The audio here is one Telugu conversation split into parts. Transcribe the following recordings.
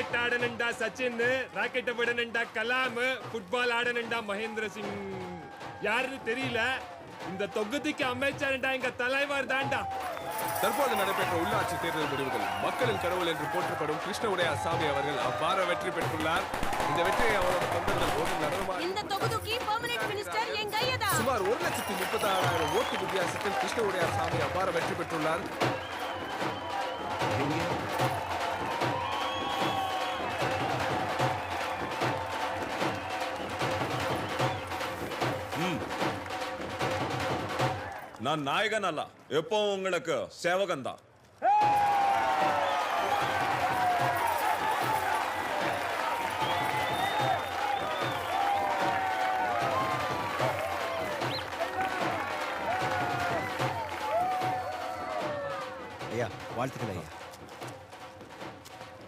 கிரிக்கெட் ஆடணுண்டா சச்சின் ராக்கெட் விடணுண்டா கலாம் ஃபுட்பால் ஆடணுண்டா மகேந்திர சிங். யாருன்னு தெரியல. இந்த தொகுதிக்கு அமைச்சருண்டா எங்க தலைவர் தான்டா. தற்போது நடைபெற்ற உள்ளாட்சி தேர்தல் முடிவுகள் மக்களின் கடவுள் என்று போற்றப்படும் கிருஷ்ண சாமி அவர்கள் அபார வெற்றி பெற்றுள்ளார். இந்த வெற்றியை அவரோட தொண்டர்கள் போது நடனமாக இந்த தொகுதிக்கு பெர்மனன்ட் மினிஸ்டர் எங்க ஐயதா சுமார் ஒரு லட்சத்தி முப்பத்தி ஆறாயிரம் ஓட்டு வித்தியாசத்தில் கிருஷ்ண உடையார் சாமி அபார வெற்றி பெற்றுள்ளார். நான் நாயகன் அல்ல எப்பவும் உங்களுக்கு சேவகன் தான் అయ్యా வாழ்த்துக்கள் ஐயா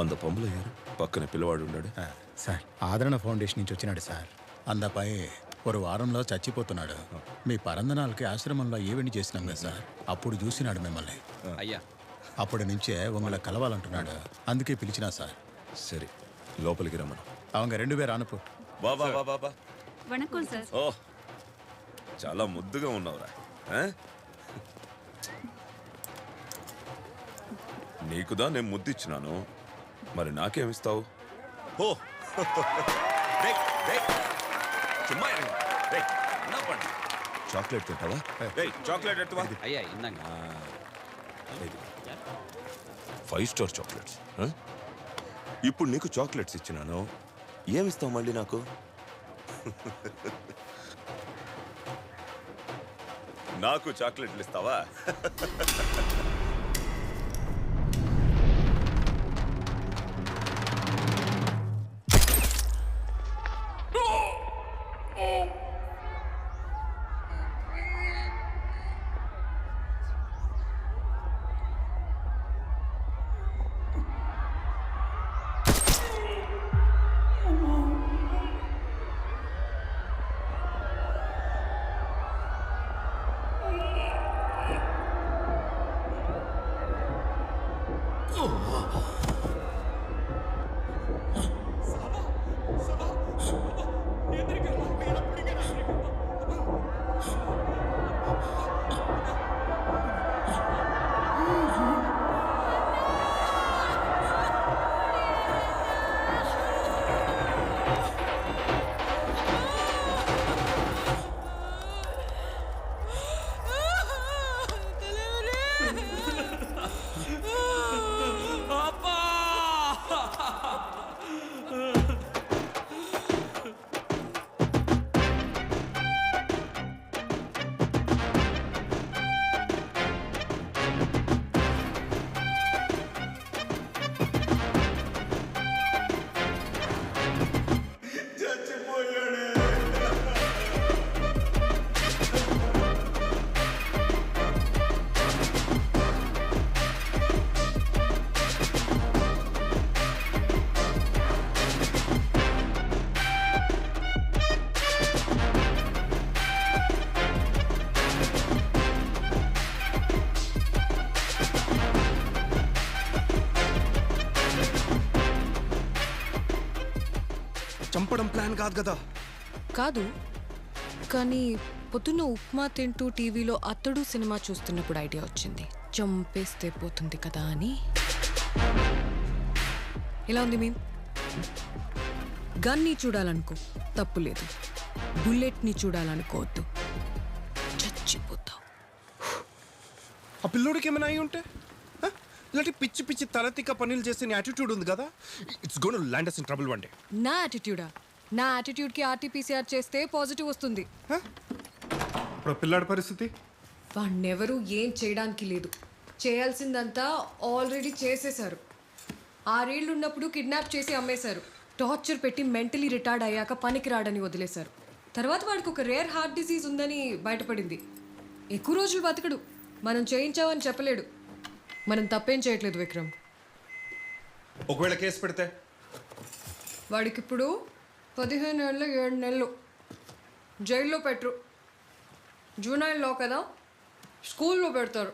அந்த పొంబుల యారు పక్కన పిల్లవాడు ఉన్నాడు ఆ, సార్ ఆదరణ ఫౌండేషన్ నుంచి వచ్చినాడు సార్ అందపై ఒక వారంలో చచ్చిపోతున్నాడు. మీ పరందనాలకి ఆశ్రమంలో ఈవెంట్ చేసినాం కదా సార్? అప్పుడు చూసినాడు మిమ్మల్ని. అయ్యా. అప్పటి నుంచే మిమ్మల్ని కలవాలంటున్నాడు. అందుకే పిలిచినా సార్. సరే లోపలికి రమ్మను. అవంగ రెండు పేరు అనుపు బా బా బా வணக்கம் ఓ చాలా ముద్దుగా ఉన్నావురా. నీకుదా నేను ముద్దిచ్చినాను? మరి నాకేమిస్తావు ఓ. சும்மா இருங்க. రేయ్, என்ன பண்ண చాక్లెట్ తింటావా రేయ్ చాక్లెట్ ఎట్టువా ஐயா இந்தாங்க ఫైవ్ స్టార్ చాక్లెట్స్ ఆ? ఇప్పుడు నీకు చాక్లెట్స్ ఇచ్చినాను ఏమిస్తావు మళ్ళీ నాకు నాకు చాక్లెట్లు ఇస్తావా చంపడం ప్లాన్ కాదు కదా. కాదు. కానీ పొద్దున్న ఉప్మా తింటూ టీవీలో అతడు సినిమా చూస్తున్నప్పుడు ఐడియా వచ్చింది. చంపేస్తే పోతుంది కదా అని. ఎలా ఉంది మేము? గన్ని చూడాలనుకో తప్పు లేదు. బుల్లెట్ని చూడాలనుకోవద్దు. చచ్చిపోతావు. ఆ పిల్లోడికి ఏమైనా అయి ఉంటే? ఇలాంటి పిచ్చి పిచ్చి తలతిక్క పనులు చేసే యాటిట్యూడ్ ఉంది కదా? It's gonna land us in trouble one day నా యాటిట్యూడా నా యాటిట్యూడ్కి ఆర్టీపీసీఆర్ చేస్తే పాజిటివ్ వస్తుంది. ఇప్పుడు పిల్లాడి పరిస్థితి? వాణ్ణెవరూ ఏం చేయడానికి లేదు. చేయాల్సిందంతా ఆల్రెడీ చేసేశారు. ఆరేళ్ళు ఉన్నప్పుడు కిడ్నాప్ చేసి అమ్మేశారు. టార్చర్ పెట్టి మెంటలీ రిటైర్డ్ అయ్యాక పనికి రాడని వదిలేశారు. తర్వాత వాడికి ఒక రేర్ హార్ట్ డిసీజ్ ఉందని బయటపడింది. ఎక్కువ రోజులు బతకడు. మనం చేయించామని చెప్పలేడు. మనం తప్పేం చేయట్లేదు విక్రమ్. ఒకవేళ కేసు పెడితే? వాడికి ఇప్పుడు పదిహేను ఏళ్ళు ఏడు నెలలు. జైల్లో పెట్టరు. జూనైల్లో కదా? స్కూల్లో పెడతారు.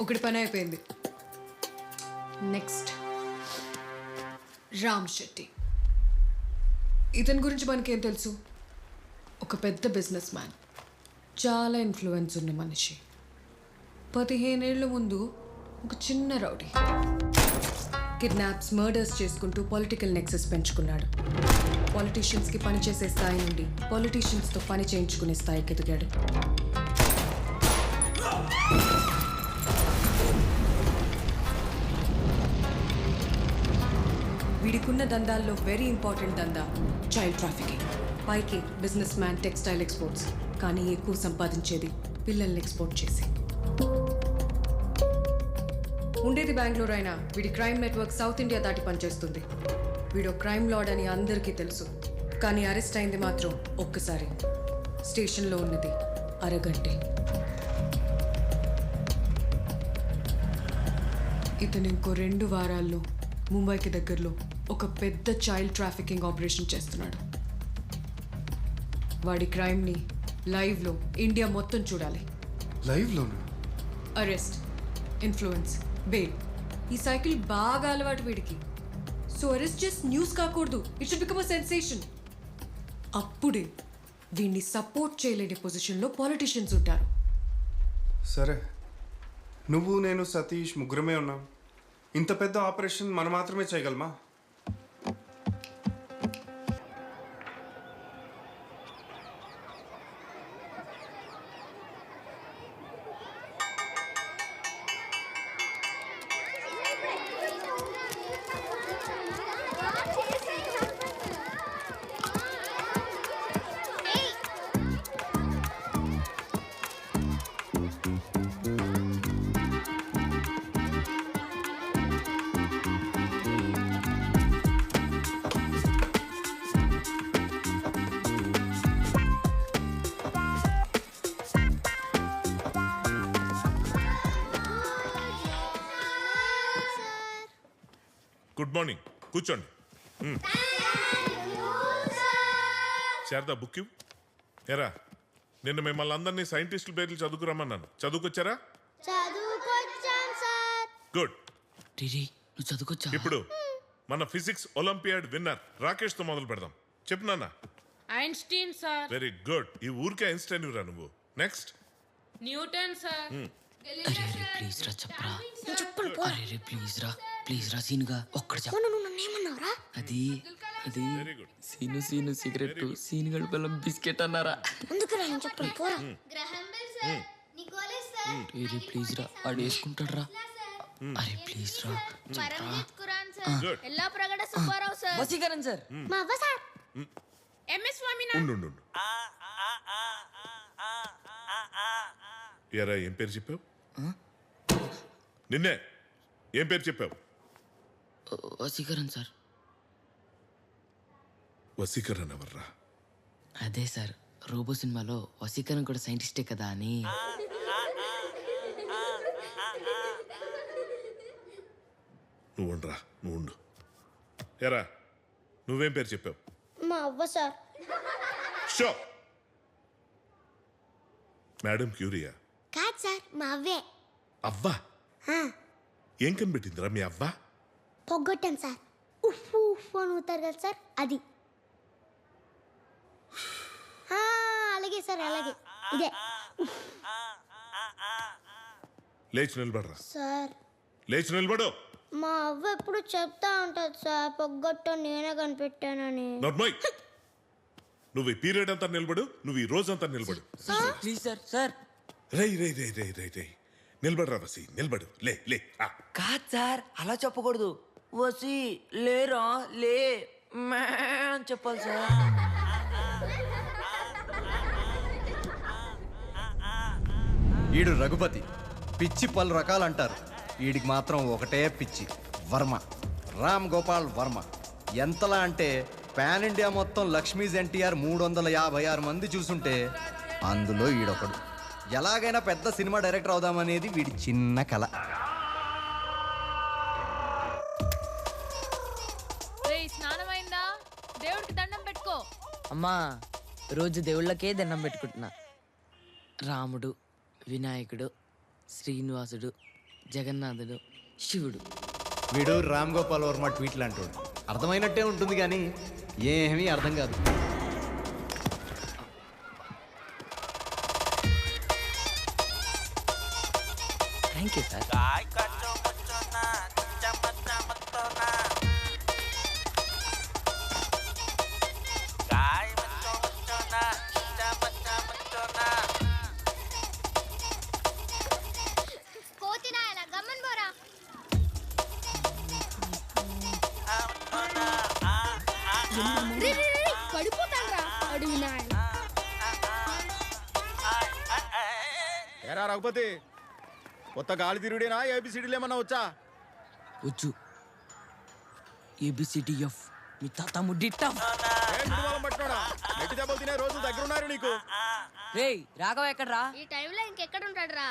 ఒకటి పని అయిపోయింది. నెక్స్ట్. రామ్ శెట్టి. ఇతని గురించి మనకేం తెలుసు? ఒక పెద్ద బిజినెస్ మ్యాన్. చాలా ఇన్ఫ్లుయెన్స్ ఉన్న మనిషి. పదిహేనేళ్ళ ముందు ఒక చిన్న రౌడీ. కిడ్నాప్స్ మర్డర్స్ చేసుకుంటూ పొలిటికల్ నెక్సెస్ పెంచుకున్నాడు. పాలిటీషియన్స్కి పనిచేసే స్థాయి నుండి పాలిటీషియన్స్తో పని చేయించుకునే స్థాయికి ఎదిగాడు. వీడికున్న దందాల్లో వెరీ ఇంపార్టెంట్ దందా చైల్డ్ ట్రాఫికింగ్ పైకి బిజినెస్ మ్యాన్ టెక్స్టైల్ ఎక్స్పోర్ట్స్ కానీ ఎక్కువ సంపాదించేది పిల్లల్ని ఎక్స్పోర్ట్ చేసి. ఉండేది బెంగళూరు అయినా వీడి క్రైమ్ నెట్వర్క్ సౌత్ ఇండియా దాటి పనిచేస్తుంది. వీడు క్రైమ్ లార్డ్ అని అందరికీ తెలుసు. కానీ అరెస్ట్ అయింది మాత్రం ఒక్కసారి. స్టేషన్లో ఉన్నది అరగంటే. ఇతను ఇంకో రెండు వారాల్లో ముంబైకి దగ్గరలో ఒక పెద్ద చైల్డ్ ట్రాఫికింగ్ ఆపరేషన్ చేస్తున్నాడు. వాడి క్రైమ్ని లైవ్లో ఇండియా మొత్తం చూడాలి. లైవ్లోనా అరెస్ట్ ఇన్ఫ్లుయెన్స్ బెయిల్ ఈ సైకిల్ బాగా అలవాటు వీడికి. సో అరెస్ట్ జస్ట్ న్యూస్ కాకూడదు. It should become a sensation అప్పుడే వీడిని సపోర్ట్ చేయలేని పొజిషన్లో పాలిటిషియన్స్ ఉంటారు. సరే. నువ్వు నేను సతీష్ ముగ్గురమే ఉన్నాం. ఇంత పెద్ద ఆపరేషన్ మనం మాత్రమే చేయగలమా? Good morning. కూర్చోండి. శారదా బుక్ ఇవ్వు. ఎరా నిన్న మిమ్మల్ని అందరినీ సైంటిస్టుల పేర్లు చదువుకురమ్మన్నాను. చదువుకొచ్చారా? చదువుకొచ్చాం సార్. గుడ్. రిరి నువ్వు చదువుకొచ్చా ఇప్పుడు మన ఫిజిక్స్ ఒలింపియాడ్ విన్నర్ రాకేష్తో మొదలు పెడదాం. చెప్పు నాన్న. Einstein sir. Very good. ఈ ఊరికే ఐన్స్టైన్ రా నువ్వు. నెక్స్ట్. Newton sir. ప్లీజ్ రా చెప్పరా. రే ప్లీజ్ రా. ప్లీజ్ రా సీనుగా ఒక్కడ చెప్ప. నువ్వు నన్ను ఏమన్నావురా? అది అది సీను సీను సిగరెట్ సీను గడు బెల్లం బిస్కెట్ అన్నారా? అందుకురా నేను చెప్పను పోరా. Graham Bell sir Nicholas sir రే రే ప్లీజ్ రా వాడు వేసుకుంటాడు రా అరే ప్లీజ్ రా. Yellapragada Subbarao sir. వసీకరణ్ సార్. మా అవ్వ సార్. ఎంఎస్ స్వామినా? ఉండు ఉండు ఉండు. ఎరా ఏం పేరు చెప్పావు? నిన్నే ఏం పేరు చెప్పావు? వసీకరణ్ సార్. వసీకరణ ఎవర్రా? అదే సార్ రోబో సినిమాలో వసీకరణ్ కూడా సైంటిస్టే కదా అని. నువ్వు ఉండరా నువ్వు ఉండు. ఎరా నువ్వేం పేరు చెప్పావు? మా అవ్వ సార్. షో! మేడం క్యూరియా? కాదు సార్ మా అవ్వే. అవ్వా? ఏం కనిపెట్టిందిరా మీ అవ్వ? పొగ్గొట్టాను సార్. ఉఫ్ ఉఫ్ అని ఊతారు కదా సార్ అది. ఆ, అలాగే సార్ అలాగే. ఇదే. లేచి నిలబడరా. సార్. లేచి నిలబడు. మా అవ్వ ఎప్పుడు చెప్తా ఉంటుంది సార్ పొగ్గొట్ట నేనే కనిపెట్టానని. నోర్మోయ్. నువ్వు ఈ పీరియడ్ అంతా నిలబడు నువ్వు ఈ రోజు అంతా నిలబడు. Please sir sir. రై రై రై రై రై రై నిలబడరా వసి నిలబడు. లే లే ఆ. కాదు సార్ అలా చెప్పకూడదు. వసి లేరా లే మ్యా అని చెప్పాలి సార్. ఈడు రఘుపతి. పిచ్చి పలు రకాలు అంటారు వీడికి మాత్రం ఒకటే పిచ్చి వర్మ. రామ్ గోపాల్ వర్మ. ఎంతలా అంటే పాన్ ఇండియా మొత్తం లక్ష్మీస్ ఎన్టీఆర్ మూడు వందల యాభై ఆరు మంది చూసుంటే అందులో ఈడొకడు. ఎలాగైనా పెద్ద సినిమా డైరెక్టర్ అవుదామనేది వీడి చిన్న కళ అమ్మా రోజు దేవుళ్ళకే దండం పెట్టుకుంటున్నా. రాముడు వినాయకుడు శ్రీనివాసుడు జగన్నాథుడు శివుడు. వీడు రామ్ గోపాల్ వర్మ ట్వీట్లు అంటాడు. అర్థమైనట్టే ఉంటుంది కానీ ఏమీ అర్థం కాదు. థ్యాంక్ యూ సార్ ఏరా రఘుపతి. కొత్త గాలి తిరుగుడేనా? ఏబిసిడీలు ఏమన్నా వచ్చా? వచ్చు. ఏబిసిడిఎఫ్ మీ తాత దెబ్బలు తినే రోజులు దగ్గర ఉన్నారు నీకు. రేయ్ రాఘవ ఎక్కడ్రా? ఈ టైంలో ఇంకెక్కడ ఉంటాడు రా